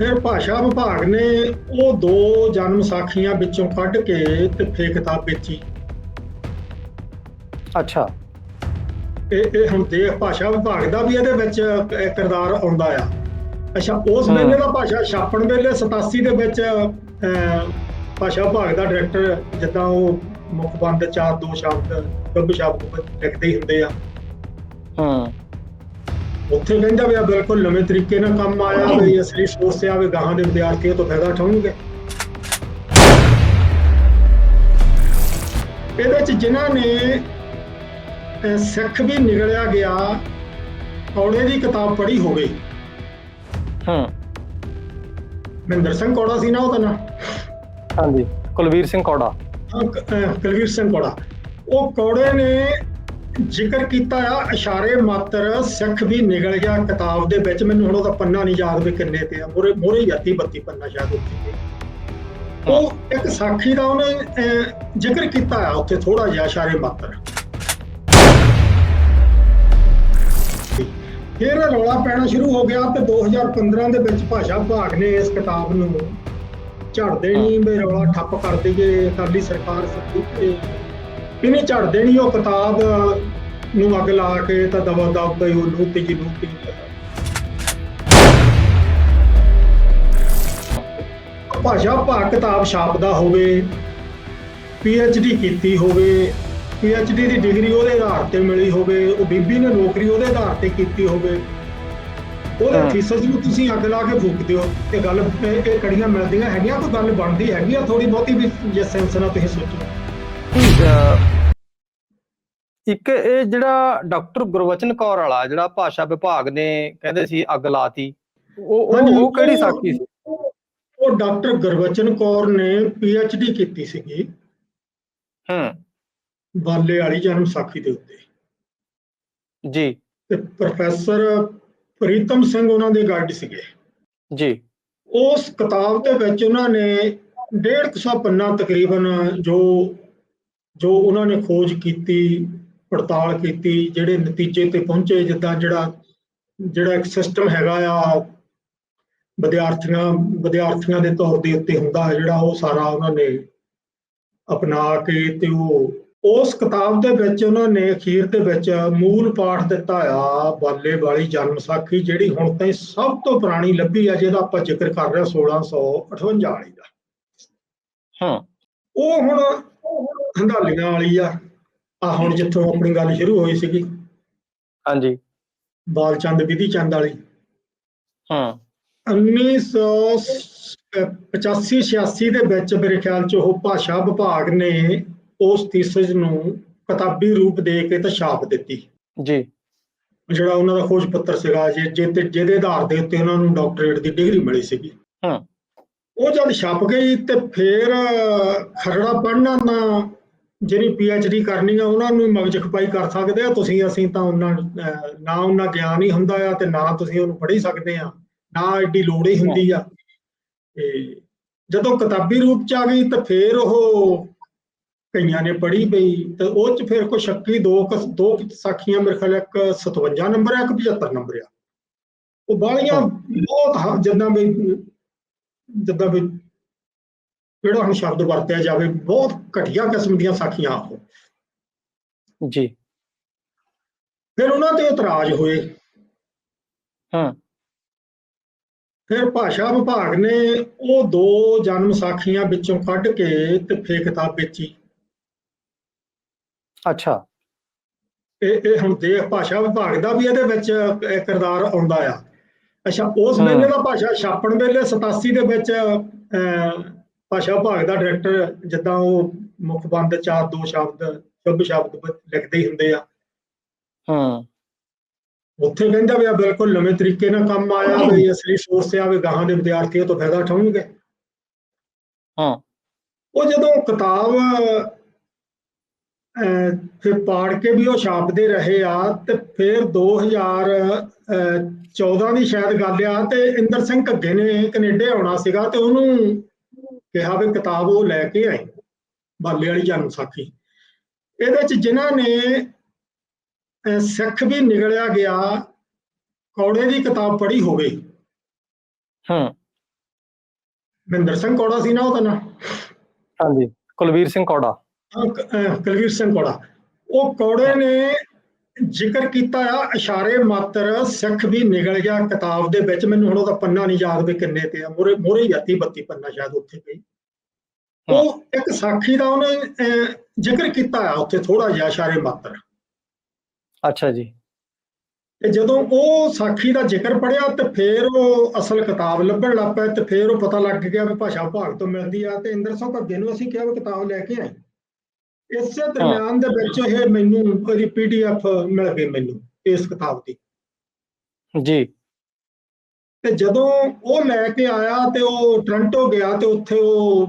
ਫਿਰ ਭਾਸ਼ਾ ਵਿਭਾਗ ਨੇ ਉਹ ਦੋ ਜਨਮ ਸਾਖੀਆਂ ਵਿੱਚੋਂ ਕੱਢ ਕੇ ਤੇ ਫੇਰ ਕਿਤਾਬ ਵੇਚੀ। ਅੱਛਾ। ਇਹ ਇਹ ਹੁਣ ਦੇਖ ਭਾਸ਼ਾ ਵਿਭਾਗ ਦਾ ਵੀ ਇਹਦੇ ਵਿੱਚ ਕਿਰਦਾਰ ਆਉਂਦਾ ਆ। ਅੱਛਾ ਉਸ। ਵੇਲੇ ਦਾ ਭਾਸ਼ਾ ਛਾਪਣ ਵੇਲੇ 87 ਦੇ ਵਿੱਚ ਭਾਸ਼ਾ ਵਿਭਾਗ ਦਾ ਡਾਇਰੈਕਟਰ ਜਿੱਦਾਂ ਉਹ ਮੁੱਖ ਬੰਦ ਚਾਰ ਦੋ ਸ਼ਬਦ ਗੱਬ ਸ਼ਬਦ ਲਿਖਦੇ ਹੀ ਹੁੰਦੇ ਆ। ਹੂੰ। ਉੱਥੇ ਕਹਿੰਦਾ ਵੀ ਆ ਬਿਲਕੁਲ ਨਵੇਂ ਤਰੀਕੇ ਨਾਲ ਕੰਮ ਆਇਆ ਵੀ ਅਸਲੀ ਸੋਚ ਤੇ ਆਵੇ ਗਾਹਾਂ ਦੇ ਵਿਦਿਆਰਥੀ ਇਹ ਤੋਂ ਫਾਇਦਾ ਉਠਾਉਣਗੇ। ਇਹਦੇ ਚ ਜਿਨ੍ਹਾਂ ਨੇ ਸਿੱਖ ਵੀ ਨਿਗਲਿਆ ਗਿਆ ਕੌੜੇ ਦੀ ਕਿਤਾਬ ਪੜ੍ਹੀ ਹੋਵੇ। ਹੂੰ। ਮਹਿੰਦਰ ਸਿੰਘ ਕੌੜਾ ਸੀ ਨਾ ਉਹਦਾ ਨਾਂ? ਹਾਂਜੀ ਕੁਲਵੀਰ ਸਿੰਘ ਕੌੜਾ। ਹਾਂ, ਕੁਲਵੀਰ ਸਿੰਘ ਕੌੜਾ। ਉਹ ਕੌੜੇ ਨੇ ਜ਼ਿਕਰ ਕੀਤਾ ਆ ਇਸ਼ਾਰੇ ਮਾਤਰ ਸਿੱਖ ਵੀ ਨਿਗਲ ਗਿਆ ਕਿਤਾਬ ਦੇ ਵਿੱਚ। ਮੈਨੂੰ ਹੁਣ ਉਹਦਾ ਪੰਨਾ ਨਹੀਂ ਯਾਦ ਵੀ ਕਿੰਨੇ ਤੇ ਆ। ਮੋਰੇ ਮੋਰੇ ਆਤੀ 32 ਪੰਨਾ ਸ਼ਾਇਦ ਉੱਥੇ ਤੇ। ਉਹ ਇੱਕ ਸਾਖੀ ਦਾ ਉਹਨੇ ਜ਼ਿਕਰ ਕੀਤਾ ਆ ਉੱਥੇ ਥੋੜਾ ਜਿਹਾ ਇਸ਼ਾਰੇ ਮਾਤਰ। ਫਿਰ ਰੌਲਾ ਪੈਣਾ ਸ਼ੁਰੂ ਹੋ ਗਿਆ ਤੇ 2015 ਦੇ ਵਿੱਚ ਭਾਸ਼ਾ ਵਿਭਾਗ ਨੇ ਇਸ ਕਿਤਾਬ ਨੂੰ। ਝੜ ਦੇਣੀ ਵੀ ਰੌਲਾ ਠੱਪ ਕਰ ਦਈਏ ਅਕਾਲੀ ਸਰਕਾਰ ਤੇ। ਇਹਨੇ ਝੜ ਦੇਣੀ ਉਹ ਕਿਤਾਬ? ਨੂੰ ਅੱਗ ਲਾ ਕੇ ਤਾਂ ਦਵਾ ਦਵ ਪਈ ਉਹ ਲੂਤੀ ਜੀ ਲੂਤੀ ਭਾਸ਼ਾ ਭਾਗ ਕਿਤਾਬ ਛਾਪਦਾ ਹੋਵੇ ਡੀ ਕੀਤੀ ਹੋਵੇ ਡੀ ਦੀ ਡਿਗਰੀ ਉਹਦੇ ਆਧਾਰ ਤੇ ਮਿਲੀ ਹੋਵੇ ਉਹ ਬੀਬੀ ਨੇ ਨੌਕਰੀ ਉਹਦੇ ਆਧਾਰ ਤੇ ਕੀਤੀ ਹੋਵੇ। ਉਹਦੇ। ਥੀਸਸ ਨੂੰ ਤੁਸੀਂ ਅੱਗ ਲਾ ਕੇ ਫੂਕ ਦਿਓ ਤੇ ਗੱਲ ਇਹ ਕੜੀਆਂ ਮਿਲਦੀਆਂ ਹੈਗੀਆਂ ਕੋਈ ਗੱਲ ਬਣਦੀ ਹੈਗੀ ਆ ਥੋੜੀ ਬਹੁਤੀ ਵੀ ਜੇ ਸੈਂਸ ਨਾਲ ਤੁਸੀਂ ਸੋਚੋ। ਇੱਕ ਇਹ ਜਿਹੜਾ ਡਾਕਟਰ ਗੁਰਵਚਨ ਕੌਰ ਵਾਲਾ ਜਿਹੜਾ ਭਾਸ਼ਾ ਵਿਭਾਗ ਨੇ ਕਹਿੰਦੇ ਸੀ ਅੱਗ ਲਾਤੀ ਉਹ ਉਹ ਕਿਹੜੀ ਸਾਖੀ ਸੀ? ਉਹ ਡਾਕਟਰ ਗੁਰਬਚਨ ਕੌਰ ਨੇ ਡੀ ਕੀਤੀ ਸੀਗੀ। ਹੂੰ। ਬਾਲੇ ਵਾਲੀ ਜਨਮ ਸਾਖੀ ਦੇ ਉੱਤੇ। ਜੀ। ਤੇ ਪ੍ਰੋਫੈਸਰ ਪ੍ਰੀਤਮ ਸਿੰਘ ਉਹਨਾਂ ਦੇ ਗਾਈਡ ਸੀਗੇ। ਜੀ। ਉਸ ਕਿਤਾਬ ਦੇ ਵਿੱਚ ਉਹਨਾਂ ਨੇ 150 ਪੰਨਾ ਤਕਰੀਬਨ ਜੋ ਜੋ ਉਹਨਾਂ ਨੇ ਖੋਜ ਕੀਤੀ ਪੜਤਾਲ ਕੀਤੀ ਜਿਹੜੇ ਨਤੀਜੇ ਤੇ ਪਹੁੰਚੇ ਜਿੱਦਾਂ ਜਿਹੜਾ ਜਿਹੜਾ ਇੱਕ ਸਿਸਟਮ ਹੈਗਾ ਆ ਵਿਦਿਆਰਥੀਆਂ ਵਿਦਿਆਰਥੀਆਂ ਦੇ ਤੌਰ ਦੇ ਉੱਤੇ ਹੁੰਦਾ ਹੈ ਜਿਹੜਾ ਉਹ ਸਾਰਾ ਉਹਨਾਂ ਨੇ ਅਪਣਾ ਕੇ ਤੇ ਉਹ ਉਸ ਕਿਤਾਬ ਦੇ ਵਿੱਚ ਉਹਨਾਂ ਨੇ ਅਖੀਰ ਦੇ ਵਿੱਚ ਮੂਲ ਪਾਠ ਦਿੱਤਾ ਆ ਬਾਲੇ ਵਾਲੀ ਜਨਮ ਸਾਖੀ ਜਿਹੜੀ ਹੁਣ ਤਾਈਂ ਸਭ ਤੋਂ ਪੁਰਾਣੀ ਲੱਭੀ ਆ ਜਿਹਦਾ ਆਪਾਂ ਜ਼ਿਕਰ ਕਰ ਰਹੇ ਹਾਂ 1658 ਵਾਲੀ ਦਾ। ਹਾਂ। ਉਹ ਹੁਣ ਹੰਡਾਲੀਆਂ ਵਾਲੀ ਆ। ਆ ਹੁਣ ਜਿੱਥੋਂ ਆਪਣੀ ਗੱਲ ਸ਼ੁਰੂ ਹੋਈ ਸੀਗੀ। ਹਾਂਜੀ। ਬਾਲਚੰਦ ਵਿਧੀ ਚੰਦ ਵਾਲੀ। ਹਾਂ। 1985 86 ਦੇ ਵਿੱਚ ਮੇਰੇ ਖਿਆਲ ਚ ਉਹ ਭਾਸ਼ਾ ਵਿਭਾਗ ਨੇ ਉਸ ਥੀਸਿਸ ਨੂੰ ਕਿਤਾਬੀ ਰੂਪ ਦੇ ਕੇ ਤਾਂ ਛਾਪ ਦਿੱਤੀ। ਜੀ। ਜਿਹੜਾ ਉਹਨਾਂ ਦਾ ਖੋਜ ਪੱਤਰ ਸੀਗਾ ਜੇ ਜੇ ਤੇ ਜਿਹਦੇ ਆਧਾਰ ਦੇ ਉੱਤੇ ਉਹਨਾਂ ਨੂੰ ਡਾਕਟਰੇਟ ਦੀ ਡਿਗਰੀ ਮਿਲੀ ਸੀਗੀ। ਹਾਂ। ਉਹ ਜਦ ਛਪ ਗਈ ਤੇ ਫਿਰ ਖਰੜਾ ਪੜਨਾ ਨਾ ਜਿਹੜੀ ਡੀ ਕਰਨੀ ਆ ਉਹਨਾਂ ਨੂੰ ਮਗਜ ਖਪਾਈ ਕਰ ਸਕਦੇ ਆ। ਤੁਸੀਂ ਅਸੀਂ ਤਾਂ ਉਹਨਾਂ ਨਾ ਉਹਨਾਂ ਗਿਆਨ ਹੀ ਹੁੰਦਾ ਆ ਤੇ ਨਾ ਤੁਸੀਂ ਉਹਨੂੰ ਪੜ੍ਹ ਹੀ ਸਕਦੇ ਆ। ਨਾ ਐਡੀ ਲੋੜ ਹੀ ਹੁੰਦੀ ਆ। ਤੇ ਜਦੋਂ ਕਿਤਾਬੀ ਰੂਪ ਚ ਆ ਗਈ ਤਾਂ ਫਿਰ ਉਹ ਕਈਆਂ ਨੇ ਪੜ੍ਹੀ ਪਈ। ਤੇ ਉਹ ਚ ਫਿਰ ਕੋਈ ਸ਼ੱਕੀ ਦੋ ਕੁ- ਦੋ ਕੁ ਸਾਖੀਆਂ ਮੇਰੇ ਖਿਆਲ ਇੱਕ 57 ਨੰਬਰ ਆ ਇੱਕ 75 ਨੰਬਰ ਆ। ਉਹ ਬਾਲੀਆਂ ਬਹੁਤ ਜਿੱਦਾਂ ਵੀ ਜਿੱਦਾਂ ਵੀ ਕਿਹੜਾ ਹੁਣ ਸ਼ਬਦ ਵਰਤਿਆ ਜਾਵੇ ਬਹੁਤ ਘਟੀਆ ਕਿਸਮ ਦੀਆਂ ਸਾਖੀਆਂ ਉਹ ਜੀ। ਫਿਰ ਉਹਨਾਂ ਤੇ ਇਤਰਾਜ਼ ਹੋਏ। ਹਾਂ। ਫਿਰ ਭਾਸ਼ਾ ਵਿਭਾਗ ਨੇ ਉਹ ਦੋ ਜਨਮ ਸਾਖੀਆਂ ਵਿੱਚੋਂ ਕੱਢ ਕੇ ਤੇ ਫੇਰ ਕਿਤਾਬ ਵੇਚੀ। ਅੱਛਾ। ਇਹ ਇਹ ਹੁਣ ਦੇਖ ਭਾਸ਼ਾ ਵਿਭਾਗ ਦਾ ਵੀ ਇਹਦੇ ਵਿੱਚ ਕਿਰਦਾਰ ਆਉਂਦਾ ਆ। ਅੱਛਾ ਉਸ। ਵੇਲੇ ਦਾ ਭਾਸ਼ਾ ਛਾਪਣ ਵੇਲੇ 87 ਦੇ ਵਿੱਚ ਭਾਸ਼ਾ ਵਿਭਾਗ ਦਾ ਡਾਇਰੈਕਟਰ ਜਿੱਦਾਂ ਉਹ ਮੁੱਖ ਬੰਦ ਚਾਰ ਦੋ ਸ਼ਬਦ ਸ਼ੁਭ ਸ਼ਬਦ ਲਿਖਦੇ ਹੀ ਹੁੰਦੇ ਆ। ਹਾਂ। ਉੱਥੇ ਕਹਿੰਦਾ ਵੀ ਆ ਬਿਲਕੁਲ ਨਵੇਂ ਤਰੀਕੇ ਨਾਲ ਕੰਮ ਆਇਆ ਵੀ ਅਸਲੀ ਸੋਚ ਤੇ ਆਵੇ ਗਾਹਾਂ ਦੇ ਵਿਦਿਆਰਥੀ ਇਹ ਤੋਂ ਫਾਇਦਾ ਉਠਾਉਣਗੇ। ਹਾਂ। ਉਹ ਜਦੋਂ ਕਿਤਾਬ ਫਿਰ ਪਾੜ ਕੇ ਵੀ ਉਹ ਛਾਪਦੇ ਰਹੇ ਆ ਤੇ ਫਿਰ 2014 ਦੀ ਸ਼ਾਇਦ ਗੱਲ ਆ ਤੇ ਇੰਦਰ ਸਿੰਘ ਘੱਗੇ ਨੇ ਕੈਨੇਡਾ ਆਉਣਾ ਸੀਗਾ ਤੇ ਉਹਨੂੰ ਕਿਹਾ ਵੀ ਕਿਤਾਬ ਉਹ ਲੈ ਕੇ ਆਏ ਬਾਲੇ ਵਾਲੀ ਜਨਮ ਸਾਖੀ। ਇਹਦੇ ਚ ਜਿਨ੍ਹਾਂ ਨੇ ਸਿੱਖ ਵੀ ਨਿਗਲਿਆ ਗਿਆ ਕੌੜੇ ਦੀ ਕਿਤਾਬ ਪੜ੍ਹੀ ਹੋਵੇ। ਹਾਂ। ਮਹਿੰਦਰ ਸਿੰਘ ਕੋੜਾ ਸੀ ਨਾ ਉਹਦਾ ਨਾਂ? ਹਾਂਜੀ ਕੁਲਵੀਰ ਸਿੰਘ ਕੌੜਾ। ਕੁਲਵੀਰ ਸਿੰਘ ਕੋੜਾ। ਉਹ ਕੋੜੇ ਨੇ ਜ਼ਿਕਰ ਕੀਤਾ ਆ ਇਸ਼ਾਰੇ ਮਾਤਰ ਸਿੱਖ ਵੀ ਨਿਕਲ ਗਿਆ ਕਿਤਾਬ ਦੇ ਵਿੱਚ। ਮੈਨੂੰ ਹੁਣ ਉਹਦਾ ਪੰਨਾ ਨਹੀਂ ਯਾਦ ਵੀ ਕਿੰਨੇ ਤੇ ਆ। ਮੋਰੇ ਮੋਰੇ ਆਤੀ 32 ਪੰਨਾ ਸ਼ਾਇਦ ਉੱਥੇ ਪਈ। ਉਹ ਇੱਕ ਸਾਖੀ ਦਾ ਉਹਨੇ ਜ਼ਿਕਰ ਕੀਤਾ ਆ ਉੱਥੇ ਥੋੜਾ ਜਿਹਾ ਇਸ਼ਾਰੇ ਮਾਤਰ। ਅੱਛਾ ਜੀ। ਤੇ ਜਦੋਂ ਉਹ ਸਾਖੀ ਦਾ ਜ਼ਿਕਰ ਪੜਿਆ ਤੇ ਫਿਰ ਉਹ ਅਸਲ ਕਿਤਾਬ ਲੱਭਣ ਲੱਗ ਪਿਆ ਤੇ ਫਿਰ ਉਹ ਪਤਾ ਲੱਗ ਗਿਆ ਵੀ ਭਾਸ਼ਾ ਵਿਭਾਗ ਤੋਂ ਮਿਲਦੀ ਆ। ਤੇ ਇੰਦਰ ਸਿੰਘ ਘੱਗੇ ਨੂੰ ਅਸੀਂ ਕਿਹਾ ਵੀ ਕਿਤਾਬ ਲੈ ਕੇ ਆਏ ਇਸੇ ਦਰਮਿਆਨ ਦੇ ਵਿੱਚ ਇਹ ਮੈਨੂੰ ਉਹਦੀ ਪੀਡੀਐਫ ਮਿਲ ਗਈ ਮੈਨੂੰ ਇਸ ਕਿਤਾਬ ਦੀ। ਜੀ। ਤੇ ਜਦੋਂ ਉਹ ਲੈ ਕੇ ਆਇਆ ਤੇ ਉਹ ਟ੍ਰਾਂਟੋ ਗਿਆ ਤੇ ਉੱਥੇ ਉਹ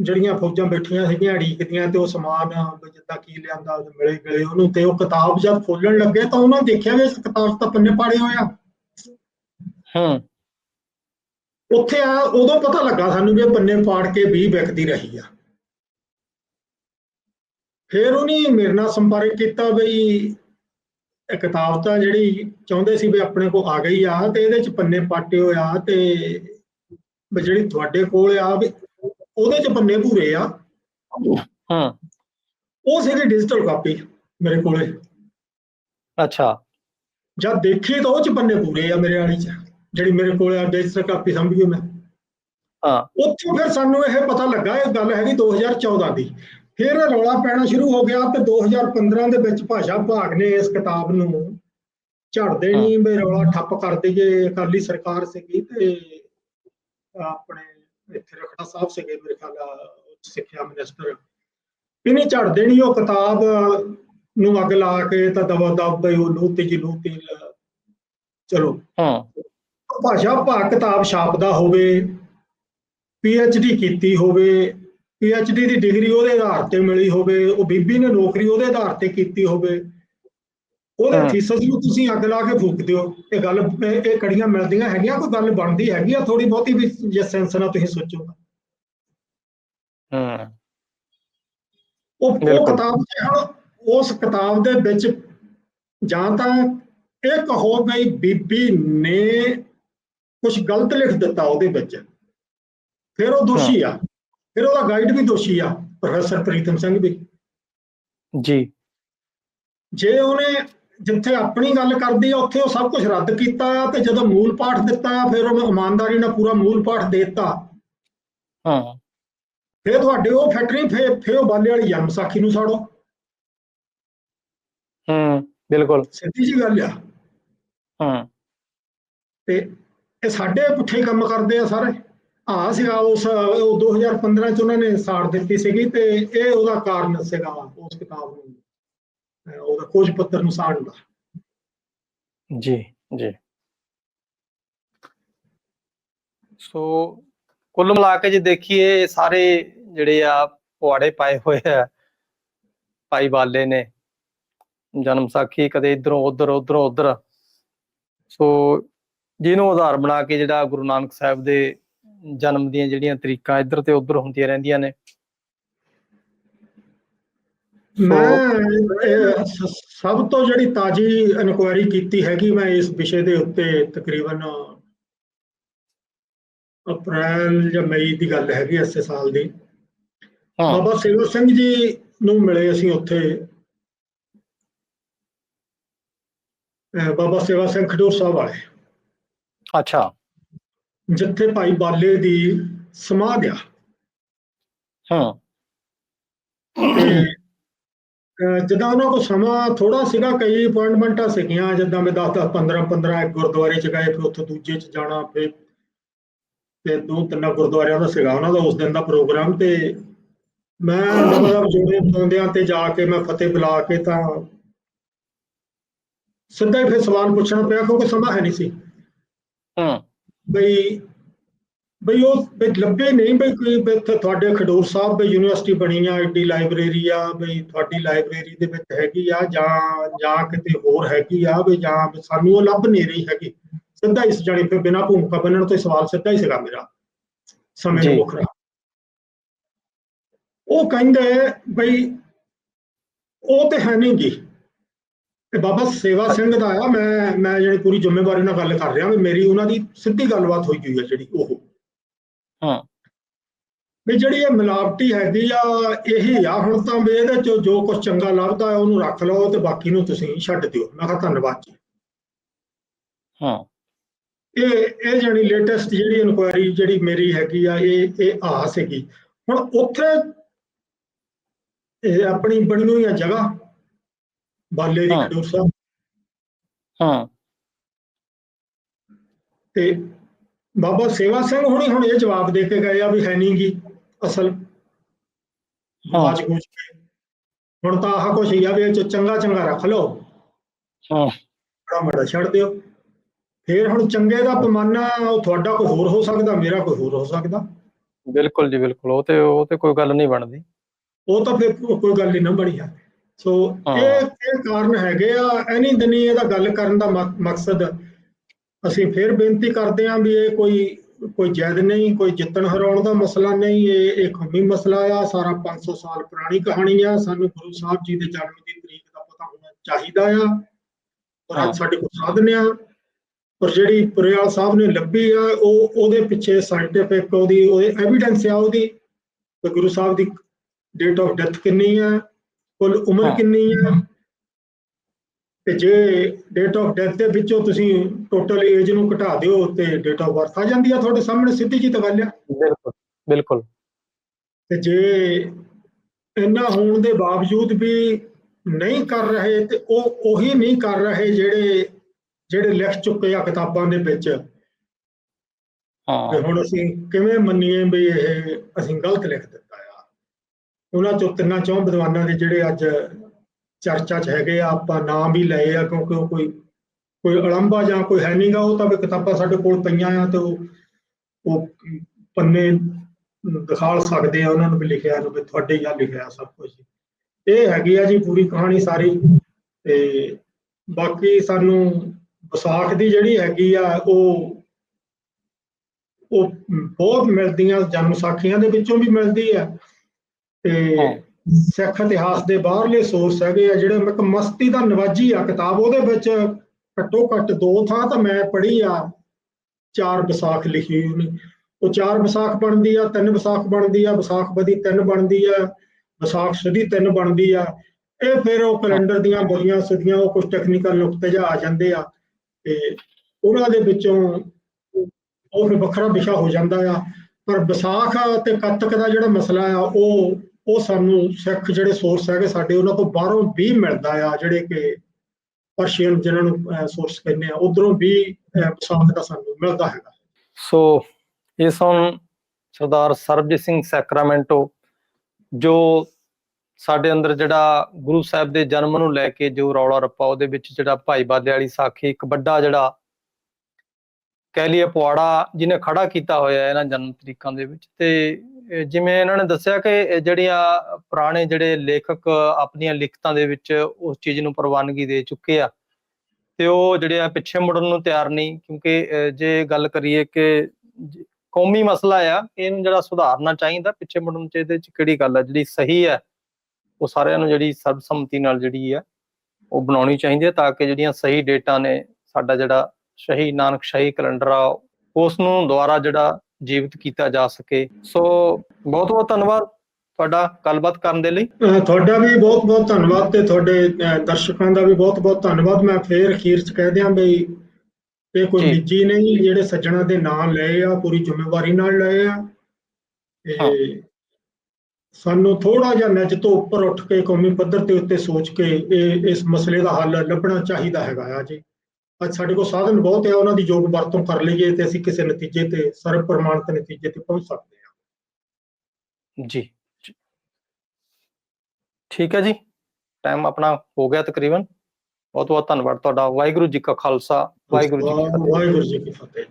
ਜਿਹੜੀਆਂ ਫੌਜਾਂ ਬੈਠੀਆਂ ਸੀਗੀਆਂ ਅੜੀਕਦੀਆਂ ਤੇ ਉਹ ਸਮਾਨ ਜਿੱਦਾਂ ਕੀ ਲਿਆਂਦਾ ਉਹ ਮਿਲੇ ਗਲੇ ਉਹਨੂੰ ਤੇ ਉਹ ਕਿਤਾਬ ਜਦ ਖੋਲਣ ਲੱਗੇ ਤਾਂ ਉਹਨਾਂ ਦੇਖਿਆ ਵੀ ਇਸ ਕਿਤਾਬ ਤਾਂ ਪੰਨੇ ਪਾੜੇ ਹੋਏ ਆ। ਹੂੰ। ਉੱਥੇ ਆ ਉਦੋਂ ਪਤਾ ਲੱਗਾ ਸਾਨੂੰ ਵੀ ਇਹ ਪੰਨੇ ਪਾੜ ਕੇ ਵੀ ਵਿਕਦੀ ਰਹੀ ਆ। ਫਿਰ ਉਹਨੇ ਮੇਰੇ ਨਾਲ ਸੰਪਰਕ ਕੀਤਾ ਬਈ ਇਹ ਕਿਤਾਬ ਤਾਂ ਜਿਹੜੀ ਚਾਹੁੰਦੇ ਸੀ ਵੀ ਆਪਣੇ ਕੋਲ ਆ ਗਈ ਆ ਤੇ ਇਹਦੇ ਚ ਪੰਨੇ ਪਾਟੇ ਹੋਏ ਆ ਤੇ ਵੀ ਜਿਹੜੀ ਤੁਹਾਡੇ ਕੋਲ ਆ ਵੀ ਉਹਦੇ ਚ ਪੰਨੇ ਭੂਰੇ ਆ। ਹੂੰ। ਉਹ ਸੀਗੀ ਡਿਜੀਟਲ ਕਾਪੀ ਮੇਰੇ ਕੋਲੇ। ਅੱਛਾ। ਜਦ ਦੇਖੀ ਤਾਂ ਉਹ ਚ ਪੰਨੇ ਪੂਰੇ ਆ ਮੇਰੇ ਵਾਲੀ ਚ ਜਿਹੜੀ ਮੇਰੇ ਕੋਲ ਆ ਡਿਜੀਟਲ ਕਾਪੀ ਸਮਝਿਓ ਮੈਂ। ਹਾਂ। ਉੱਥੋਂ ਫਿਰ ਸਾਨੂੰ ਇਹ ਪਤਾ ਲੱਗਾ ਇਹ ਗੱਲ ਹੈਗੀ 2014 ਦੀ। ਫਿਰ ਰੌਲਾ ਪੈਣਾ ਸ਼ੁਰੂ ਹੋ ਗਿਆ ਤੇ 2015 ਦੇ ਵਿੱਚ ਭਾਸ਼ਾ ਵਿਭਾਗ ਨੇ ਇਸ ਕਿਤਾਬ ਨੂੰ ਝੜ ਦੇਣੀ ਵੀ ਰੌਲਾ ਠੱਪ ਕਰ ਦਈਏ ਅਕਾਲੀ ਸਰਕਾਰ ਸੀਗੀ ਤੇ ਆਪਣੇ ਇੱਥੇ ਰਖੜਾ ਸਾਹਿਬ ਸੀਗੇ ਮੇਰੇ ਖਿਆਲ ਉੱਚ ਸਿੱਖਿਆ ਮਿਨਿਸਟਰ। ਇਹਨੇ ਝੜ ਦੇਣੀ ਉਹ ਕਿਤਾਬ ਨੂੰ ਅੱਗ ਲਾ ਕੇ ਤਾਂ ਦਵਾ ਦਬ ਬਈ ਉਹ ਲੂਤੀ ਜੀ ਲੂਤੀ ਚਲੋ। ਹੂੰ। ਭਾਸ਼ਾ ਵਿਭਾਗ ਕਿਤਾਬ ਛਾਪਦਾ ਹੋਵੇ ਡੀ ਕੀਤੀ ਹੋਵੇ ਡੀ ਦੀ ਡਿਗਰੀ ਉਹਦੇ ਆਧਾਰ ਤੇ ਮਿਲੀ ਹੋਵੇ ਉਹ ਬੀਬੀ ਨੇ ਨੌਕਰੀ ਉਹਦੇ ਆਧਾਰ ਤੇ ਕੀਤੀ ਹੋਵੇ। ਉਹਦੇ। ਥੀਸਸ ਨੂੰ ਤੁਸੀਂ ਅੱਗ ਲਾ ਕੇ ਫੂਕ ਦਿਓ। ਇਹ ਗੱਲ ਇਹ ਕੜੀਆਂ ਮਿਲਦੀਆਂ ਹੈਗੀਆਂ ਕੋਈ ਗੱਲ ਬਣਦੀ ਹੈਗੀ ਆ ਥੋੜੀ ਬਹੁਤੀ ਵੀ ਜੇ ਸੈਂਸ ਨਾਲ ਤੁਸੀਂ ਸੋਚੋ ਹੂੰ। ਉਹ। ਕਿਤਾਬ ਹੁਣ ਉਸ ਕਿਤਾਬ ਦੇ ਵਿੱਚ ਜਾਂ ਤਾਂ ਇਹ ਕਹੋ ਗਈ ਬੀਬੀ ਨੇ ਕੁਝ ਗਲਤ ਲਿਖ ਦਿੱਤਾ ਉਹਦੇ ਵਿੱਚ। ਫਿਰ ਉਹ ਦੋਸ਼ੀ ਆ। ਫਿਰ ਉਹਦਾ ਗਾਈਡ ਵੀ ਦੋਸ਼ੀ ਆ ਪ੍ਰੋਫੈਸਰ ਪ੍ਰੀਤਮ ਸਿੰਘ ਵੀ। ਜੀ। ਜੇ ਉਹਨੇ ਜਿੱਥੇ ਆਪਣੀ ਗੱਲ ਕਰਦੀ ਆ ਉੱਥੇ ਉਹ ਸਭ ਕੁਝ ਰੱਦ ਕੀਤਾ ਤੇ ਜਦੋਂ ਮੂਲ ਪਾਠ ਦਿੱਤਾ ਫਿਰ ਉਹਨੇ ਇਮਾਨਦਾਰੀ ਨਾਲ ਪੂਰਾ ਮੂਲ ਪਾਠ ਦੇ ਦਿੱਤਾ। ਹੂੰ। ਫਿਰ ਤੁਹਾਡੇ ਉਹ ਫੈਕਟਰੀ ਫੇ ਫੇ ਉਹ ਬਾਲੇ ਵਾਲੀ ਜਨਮ ਸਾਖੀ ਨੂੰ ਸਾੜੋ। ਹੂੰ ਬਿਲਕੁਲ। ਸਿੱਧੀ ਜੀ ਗੱਲ ਆ। ਹੂੰ। ਤੇ ਇਹ ਸਾਡੇ ਪੁੱਠੇ ਕੰਮ ਕਰਦੇ ਆ ਸਾਰੇ। ਆ ਸੀਗਾ ਉਸ, ਉਹ 2015 ਚ ਉਹਨਾਂ ਨੇ ਸਾੜ ਦਿੱਤੀ ਸੀਗੀ ਤੇ ਇਹ ਉਹਦਾ ਕਾਰਨ ਸੀਗਾ ਉਸ ਕਿਤਾਬ ਨੂੰ। ਉਹਦਾ ਖੋਜ ਪੱਤਰ ਨੂੰ ਸਾੜਨ ਦਾ। ਜੀ ਜੀ। ਸੋ ਕੁੱਲ ਮਿਲਾ ਕੇ ਜੇ ਦੇਖੀਏ, ਸਾਰੇ ਜਿਹੜੇ ਆ ਪੁਆੜੇ ਪਾਏ ਹੋਏ ਆ, ਭਾਈ ਵਾਲੇ ਨੇ, ਜਨਮ ਸਾਖੀ ਕਦੇ ਇਧਰੋਂ, ਉਧਰ, ਉਧਰੋਂ, ਉਧਰ। ਸੋ ਜਿਹਨੂੰ ਆਧਾਰ ਬਣਾ ਕੇ ਜਿਹੜਾ ਗੁਰੂ ਨਾਨਕ ਸਾਹਿਬ ਦੇ ਜਨਮ ਦੀਆਂ ਜਿਹੜੀਆਂ ਤਰੀਕਾਂ ਇੱਧਰ ਤੇ ਉੱਧਰ ਹੁੰਦੀਆਂ ਰਹਿੰਦੀਆਂ ਨੇ। ਮੈਂ ਸਭ ਤੋਂ ਜਿਹੜੀ ਤਾਜੀ ਇਨਕੁਆਇਰੀ ਕੀਤੀ ਹੈਗੀ ਮੈਂ ਇਸ ਵਿਸ਼ੇ ਦੇ ਉੱਤੇ ਤਕਰੀਬਨ ਅਪ੍ਰੈਲ ਜਾਂ ਮਈ ਦੀ ਗੱਲ ਹੈਗੀ ਇਸੇ ਸਾਲ ਦੀ। ਹਾਂ। ਬਾਬਾ ਸੇਵਾ ਸਿੰਘ ਜੀ ਨੂੰ ਮਿਲੇ ਅਸੀਂ ਉੱਥੇ। ਬਾਬਾ ਸੇਵਾ ਸਿੰਘ ਖਡੂਰ ਸਾਹਿਬ ਵਾਲੇ। ਅੱਛਾ। ਜਿੱਥੇ ਭਾਈ ਬਾਲੇ ਦੀ ਸਮਾਧ ਆ ਹਾਂ। ਜਿੱਦਾਂ ਉਹਨਾਂ ਕੋਲ ਸਮਾਂ ਥੋੜਾ ਸੀਗਾ ਕਈ ਅਪਾਇੰਟਮੈਂਟਾਂ ਸੀਗੀਆਂ ਜਿੱਦਾਂ ਮੈਂ 10 10 15 15 ਇੱਕ ਗੁਰਦੁਆਰੇ ਚ ਗਏ ਫਿਰ ਉੱਥੇ ਦੂਜੇ ਚ ਜਾਣਾ ਫਿਰ ਤੇ ਦੋ ਤਿੰਨ ਗੁਰਦੁਆਰਿਆਂ ਦਾ ਸੀਗਾ ਉਹਨਾਂ ਦਾ ਉਸ ਦਿਨ ਦਾ ਪ੍ਰੋਗਰਾਮ ਤੇ ਮੈਂ ਮਤਲਬ ਜੋੜੇ ਪਾਉਂਦਿਆਂ ਤੇ ਜਾ ਕੇ ਮੈਂ ਫਤਿਹ ਬੁਲਾ ਕੇ ਤਾਂ ਸਿੱਧਾ ਹੀ ਫਿਰ ਸਵਾਲ ਪੁੱਛਣਾ ਪਿਆ ਕਿਉਂਕਿ ਸਮਾਂ ਹੈ ਨਹੀਂ ਸੀ। ਹਾਂ। ਬਈ ਬਈ ਉਹ ਬਈ ਲੱਭੇ ਨਹੀਂ ਬਈ ਕੋਈ ਤੁਹਾਡੇ ਖਡੂਰ ਸਾਹਿਬ ਬਈ ਯੂਨੀਵਰਸਿਟੀ ਬਣੀ ਆ ਐਡੀ ਲਾਇਬ੍ਰੇਰੀ ਆ ਬਈ ਤੁਹਾਡੀ ਲਾਇਬ੍ਰੇਰੀ ਦੇ ਵਿੱਚ ਹੈਗੀ ਆ ਜਾਂ ਜਾਂ ਕਿਤੇ ਹੋਰ ਹੈਗੀ ਆ ਬਈ ਜਾਂ ਸਾਨੂੰ ਉਹ ਲੱਭ ਨਹੀਂ ਰਹੀ ਹੈਗੀ। ਸਿੱਧਾ ਇਸ ਜਾਣੀ ਫਿਰ ਬਿਨਾਂ ਭੂਮਿਕਾ ਬੰਨਣ ਤੋਂ ਸਵਾਲ ਸਿੱਧਾ ਹੀ ਸੀਗਾ ਮੇਰਾ। ਸਮੇਂ ਨੂੰ ਜੀ। ਮੁੱਖ ਉਹ ਕਹਿੰਦੇ ਬਈ ਉਹ ਤੇ ਹੈ ਨਹੀਂ ਗੀ। ਤੇ ਬਾਬਾ ਸੇਵਾ ਸਿੰਘ ਦਾ ਆ ਮੈਂ ਮੈਂ ਜਿਹੜੀ ਪੂਰੀ ਜ਼ਿੰਮੇਵਾਰੀ ਨਾਲ ਗੱਲ ਕਰ ਰਿਹਾ ਵੀ ਮੇਰੀ ਉਹਨਾਂ ਦੀ ਸਿੱਧੀ ਗੱਲਬਾਤ ਹੋਈ ਹੋਈ ਹੈ ਜਿਹੜੀ ਉਹ। ਹਾਂ। ਵੀ ਜਿਹੜੀ ਇਹ ਮਿਲਾਵਟੀ ਹੈਗੀ ਆ ਇਹੀ ਆ। ਹੁਣ ਤਾਂ ਵੀ ਇਹਦੇ ਚੋਂ ਜੋ ਕੁਝ ਚੰਗਾ ਲੱਭਦਾ ਹੈ ਉਹਨੂੰ ਰੱਖ ਲਓ ਤੇ ਬਾਕੀ ਨੂੰ ਤੁਸੀਂ ਛੱਡ ਦਿਓ। ਮੈਂ ਕਿਹਾ ਧੰਨਵਾਦ ਜੀ। ਹਾਂ। ਇਹ ਇਹ ਜਿਹੜੀ ਲੇਟੈਸਟ ਜਿਹੜੀ ਇਨਕੁਆਇਰੀ ਜਿਹੜੀ ਮੇਰੀ ਹੈਗੀ ਆ ਇਹ ਇਹ ਆ ਸੀਗੀ ਹੁਣ ਉੱਥੇ ਇਹ ਆਪਣੀ ਬਣੀ ਹੋਈ ਆ ਜਗ੍ਹਾ ਬਾਲੇ ਦੀ। ਖਡੂਰ ਸਾਹਿਬ ਹਾਂ। ਤੇ ਬਾਬਾ ਸੇਵਾ ਸਿੰਘ ਹੁਣੀ ਹੁਣ ਇਹ ਜਵਾਬ ਦੇ ਕੇ ਗਏ ਆ ਵੀ ਹੈ ਨਹੀਂ ਗੀ ਅਸਲ। ਬਾਜ ਕੁਝ ਹੁਣ ਤਾਂ ਆਹ ਕੁਛ ਹੀ ਆ ਵੀ ਚੰਗਾ ਚੰਗਾ ਰੱਖ ਲਓ। ਹਾਂ। ਬੜਾ ਮੜਾ ਛੱਡ ਦਿਓ। ਫੇਰ ਹੁਣ ਚੰਗੇ ਦਾ ਪੈਮਾਨਾ ਉਹ ਤੁਹਾਡਾ ਕੋਈ ਹੋਰ ਹੋ ਸਕਦਾ ਮੇਰਾ ਕੋਈ ਹੋਰ ਹੋ ਸਕਦਾ। ਬਿਲਕੁਲ ਜੀ ਬਿਲਕੁਲ ਉਹ ਤੇ ਉਹ ਤੇ ਕੋਈ ਗੱਲ ਨਹੀਂ ਬਣਦੀ। ਉਹ ਤਾਂ ਫਿਰ ਕੋਈ ਗੱਲ ਹੀ ਨਾ ਬਣੀ ਹੈ ਸੋ। ਇਹ ਇਹ ਕਾਰਨ ਹੈਗੇ ਆ। ਐਨੀ ਦਿਨੀ ਇਹਦਾ ਗੱਲ ਕਰਨ ਦਾ ਮਕ- ਮਕਸਦ ਅਸੀਂ ਫਿਰ ਬੇਨਤੀ ਕਰਦੇ ਹਾਂ ਵੀ ਇਹ ਕੋਈ ਕੋਈ ਜੈਦ ਨਹੀਂ ਕੋਈ ਜਿੱਤਣ ਹਰਾਉਣ ਦਾ ਮਸਲਾ ਨਹੀਂ। ਇਹ ਇੱਕ ਕੌਮੀ ਮਸਲਾ ਆ। ਸਾਰਾ 500 ਸਾਲ ਪੁਰਾਣੀ ਕਹਾਣੀ ਆ। ਸਾਨੂੰ ਗੁਰੂ ਸਾਹਿਬ ਜੀ ਦੇ ਜਨਮ ਦੀ ਤਰੀਕ ਦਾ ਪਤਾ ਹੋਣਾ ਚਾਹੀਦਾ ਆ। ਹਾਂ। ਅੱਜ ਸਾਡੇ ਕੋਲ ਸਾਧਨ ਆ। ਪਰ ਜਿਹੜੀ ਪੁਰਿਆਲ ਸਾਹਿਬ ਨੇ ਲੱਭੀ ਆ ਉਹ ਉਹਦੇ ਪਿੱਛੇ ਸਾਇੰਟੀਫਿਕ ਉਹਦੀ ਉਹਦੇ ਐਵੀਡੈਂਸ ਆ ਉਹਦੀ। ਕਿ ਗੁਰੂ ਸਾਹਿਬ ਦੀ ਡੇਟ ਆਫ ਡੈਥ ਕਿੰਨੀ ਹੈ ਕੁੱਲ ਉਮਰ। ਕਿੰਨੀ ਹੈ? ਤੇ ਜੇ ਡੇਟ ਆਫ ਡੈਥ ਦੇ ਵਿੱਚੋਂ ਤੁਸੀਂ ਟੋਟਲ ਏਜ ਨੂੰ ਘਟਾ ਦਿਓ ਤੇ ਡੇਟ ਆਫ ਬਰਥ ਆ ਜਾਂਦੀ ਆ ਤੁਹਾਡੇ ਸਾਹਮਣੇ ਸਿੱਧੀ ਜੀ ਤਾਂ ਗੱਲ ਆ। ਬਿਲਕੁਲ ਬਿਲਕੁਲ। ਤੇ ਜੇ ਇੰਨਾ ਹੋਣ ਦੇ ਬਾਵਜੂਦ ਵੀ ਨਹੀਂ ਕਰ ਰਹੇ ਤੇ ਉਹ ਉਹੀ ਨਹੀਂ ਕਰ ਰਹੇ ਜਿਹੜੇ ਜਿਹੜੇ ਲਿਖ ਚੁੱਕੇ ਆ ਕਿਤਾਬਾਂ ਦੇ ਵਿੱਚ। ਤੇ ਹਾਂ ਹੁਣ ਅਸੀਂ ਕਿਵੇਂ ਮੰਨੀਏ ਵੀ ਇਹ ਅਸੀਂ ਗਲਤ ਲਿਖ ਦਿੱਤਾ? ਆ ਉਹਨਾਂ ਚੋਂ ਤਿੰਨਾਂ ਚੌਂ ਵਿਦਵਾਨਾਂ ਦੇ ਜਿਹੜੇ ਅੱਜ ਚਰਚਾ 'ਚ ਹੈਗੇ ਆ, ਆਪਾਂ ਨਾਮ ਵੀ ਲਏ ਆ, ਕਿਉਂਕਿ ਉਹ ਕੋਈ ਕੋਈ ਅਲੰਬਾ ਜਾਂ ਕੋਈ ਹੈ ਨਹੀਂਗਾ ਉਹ ਤਾਂ ਵੀ ਕਿਤਾਬਾਂ ਸਾਡੇ ਕੋਲ ਪਈਆਂ ਆ ਤੇ ਉਹ ਉਹ ਪੰਨੇ ਦਿਖਾਲ ਸਕਦੇ ਆ ਉਹਨਾਂ ਨੂੰ ਵੀ ਲਿਖਿਆ ਨੂੰ, ਵੀ ਤੁਹਾਡੇ ਹੀ ਆ ਲਿਖਿਆ ਸਭ ਕੁਝ ਇਹ ਹੈਗੀ ਆ ਜੀ ਪੂਰੀ ਕਹਾਣੀ ਸਾਰੀ, ਤੇ ਬਾਕੀ ਸਾਨੂੰ ਵਿਸਾਖ ਦੀ ਜਿਹੜੀ ਹੈਗੀ ਆ, ਉਹ ਉਹ ਬਹੁਤ ਮਿਲਦੀਆਂ ਜਨਮ ਸਾਖੀਆਂ ਦੇ ਵਿੱਚੋਂ ਵੀ ਮਿਲਦੀ ਆ। ਤੇ। ਸਿੱਖ ਇਤਿਹਾਸ ਦੇ ਬਾਹਰਲੇ ਸੋਰਸ ਹੈਗੇ ਆ ਜਿਹੜੇ ਇੱਕ ਮਸਤੀ ਦਾ ਨਵਾਜੀ ਆ ਕਿਤਾਬ ਉਹਦੇ ਵਿੱਚ ਘੱਟੋ ਘੱਟ ਦੋ ਥਾਂ ਤਾਂ ਮੈਂ ਪੜ੍ਹੀ ਆ ਚਾਰ ਵਿਸਾਖ ਲਿਖੀ ਹੋਈ। ਨੇ ਉਹ ਚਾਰ ਵਿਸਾਖ ਬਣਦੀ ਆ ਤਿੰਨ ਵਿਸਾਖ ਬਣਦੀ ਆ ਵਿਸਾਖ ਬਦੀ ਤਿੰਨ ਬਣਦੀ ਆ ਵਿਸਾਖ ਸਦੀ ਤਿੰਨ ਬਣਦੀ ਆ। ਇਹ ਫਿਰ ਉਹ ਕੈਲੰਡਰ ਦੀਆਂ ਬੜੀਆਂ ਸਦੀਆਂ ਉਹ ਕੁਝ ਟੈਕਨੀਕਲ ਨੁਕਤੇ ਜਿਹਾ ਆ ਜਾਂਦੇ ਆ ਤੇ ਉਹਨਾਂ ਦੇ ਵਿੱਚੋਂ ਉਹ ਫਿਰ ਵੱਖਰਾ ਵਿਸ਼ਾ ਹੋ ਜਾਂਦਾ ਆ। ਪਰ ਵਿਸਾਖ ਤੇ ਕੱਤਕ ਦਾ ਜਿਹੜਾ ਮਸਲਾ ਆ ਉਹ ਉਹ ਸਾਨੂੰ ਸਿੱਖ ਜਿਹੜੇ ਸੋਰਸ ਹੈਗੇ ਸਾਡੇ ਉਹਨਾਂ ਤੋਂ ਬਾਹਰੋਂ ਵੀ ਮਿਲਦਾ ਆ ਜਿਹੜੇ ਕਿ ਪਰਸ਼ੀਅਨ ਜਿਹਨਾਂ ਨੂੰ ਸੋਰਸ ਕਹਿੰਦੇ ਆ ਉਧਰੋਂ ਵੀ ਅਹ, ਦਾ ਸਾਨੂੰ ਮਿਲਦਾ ਹੈਗਾ। ਸੋ ਇਹ ਸਨ ਸਰਦਾਰ ਸਰਬਜੀਤ ਸਿੰਘ ਸੈਕਰਾਮੈਂਟੋ ਜੋ ਸਾਡੇ ਅੰਦਰ ਜਿਹੜਾ ਗੁਰੂ ਸਾਹਿਬ ਦੇ ਜਨਮ ਨੂੰ ਲੈ ਕੇ ਜੋ ਰੌਲਾ ਰੱਪਾ ਉਹਦੇ ਵਿੱਚ ਜਿਹੜਾ ਭਾਈ ਬਾਦੇ ਵਾਲੀ ਸਾਖੀ ਇੱਕ ਵੱਡਾ ਜਿਹੜਾ ਕਹਿ ਲਈਏ ਪੁਆੜਾ ਜਿਹਨੇ ਖੜਾ ਕੀਤਾ ਹੋਇਆ ਇਹਨਾਂ ਜਨਮ ਤਰੀਕਾਂ ਦੇ ਵਿੱਚ ਤੇ ਜਿਵੇਂ ਇਹਨਾਂ ਨੇ ਦੱਸਿਆ ਕਿ ਜਿਹੜੀਆਂ ਪੁਰਾਣੇ ਜਿਹੜੇ ਲੇਖਕ ਆਪਣੀਆਂ ਲਿਖਤਾਂ ਦੇ ਵਿੱਚ ਉਸ ਚੀਜ਼ ਨੂੰ ਪ੍ਰਵਾਨਗੀ ਦੇ ਚੁੱਕੇ ਆ, ਤੇ ਉਹ ਜਿਹੜੇ ਆ ਪਿੱਛੇ ਮੁੜਨ ਨੂੰ ਤਿਆਰ ਨਹੀਂ, ਕਿਉਂਕਿ ਜੇ ਗੱਲ ਕਰੀਏ ਕਿ ਕੌਮੀ ਮਸਲਾ ਆ, ਇਹਨੂੰ ਜਿਹੜਾ ਸੁਧਾਰਨਾ ਚਾਹੀਦਾ ਪਿੱਛੇ ਮੁੜਨ ਚ, ਇਹਦੇ ਚ ਕਿਹੜੀ ਗੱਲ ਆ, ਜਿਹੜੀ ਸਹੀ ਹੈ ਉਹ ਸਾਰਿਆਂ ਨੂੰ ਜਿਹੜੀ ਸਰਬਸੰਮਤੀ ਨਾਲ ਜਿਹੜੀ ਆ, ਉਹ ਬਣਾਉਣੀ ਚਾਹੀਦੀ ਹੈ ਤਾਂ ਕਿ ਜਿਹੜੀਆਂ ਸਹੀ ਡੇਟਾ ਨੇ ਸਾਡਾ ਜਿਹੜਾ ਸ਼ਹੀ ਨਾਨਕ ਸ਼ਾਹੀ ਕੈਲੰਡਰ ਆ, ਉਸ ਨੂੰ ਦੁਬਾਰਾ ਜਿਹੜਾ ਜੀਵਿਤ ਕੀਤਾ ਜਾ ਸਕੇ। ਸੋ ਬਹੁਤ ਬਹੁਤ ਧੰਨਵਾਦ ਤੁਹਾਡਾ ਗੱਲਬਾਤ ਕਰਨ ਦੇ ਲਈ। ਤੁਹਾਡਾ ਵੀ ਬਹੁਤ ਬਹੁਤ ਧੰਨਵਾਦ ਤੇ ਤੁਹਾਡੇ ਦਰਸ਼ਕਾਂ ਦਾ ਵੀ ਬਹੁਤ ਬਹੁਤ ਧੰਨਵਾਦ। ਮੈਂ ਫੇਰ ਅਖੀਰ ਚ ਕਹਿ ਦਿਆਂ ਬਈ ਇਹ ਕੋਈ। ਨਿੱਜੀ ਨਹੀਂ ਜਿਹੜੇ ਸੱਜਣਾ ਦੇ ਨਾਂ ਲਏ ਆ ਪੂਰੀ ਜ਼ਿੰਮੇਵਾਰੀ ਨਾਲ ਲਏ ਆ। ਤੇ ਸਾਨੂੰ ਥੋੜਾ ਜਿਹਾ ਨਿੱਜ ਤੋਂ ਉੱਪਰ ਉੱਠ ਕੇ ਕੌਮੀ ਪੱਧਰ ਤੇ ਉੱਤੇ ਸੋਚ ਕੇ ਇਹ ਇਸ ਮਸਲੇ ਦਾ ਹੱਲ ਲੱਭਣਾ ਚਾਹੀਦਾ ਹੈਗਾ ਆ ਜੀ। ਅੱਜ ਸਾਡੇ ਕੋਲ ਸਾਧਨ ਬਹੁਤ ਹੈ ਉਹਨਾਂ ਦੀ ਯੋਗ ਵਰਤੋਂ ਕਰ ਲਈਏ ਤੇ ਅਸੀਂ ਕਿਸੇ ਨਤੀਜੇ ਤੇ ਸਰਵ ਪ੍ਰਮਾਣਿਤ ਨਤੀਜੇ ਤੇ ਪਹੁੰਚ ਸਕਦੇ ਹਾਂ। ਜੀ। ਠੀਕ ਹੈ ਜੀ। ਟਾਈਮ ਆਪਣਾ ਹੋ ਗਿਆ ਤਕਰੀਬਨ। ਬਹੁਤ ਬਹੁਤ ਧੰਨਵਾਦ ਤੁਹਾਡਾ। ਵਾਹਿਗੁਰੂ ਜੀ ਕਾ ਖਾਲਸਾ ਵਾਹਿਗੁਰੂ ਜੀ ਕੀ ਫਤਿਹ ਵਾਹਿਗੁਰੂ ਜੀ ਕੀ ਫਤਿਹ।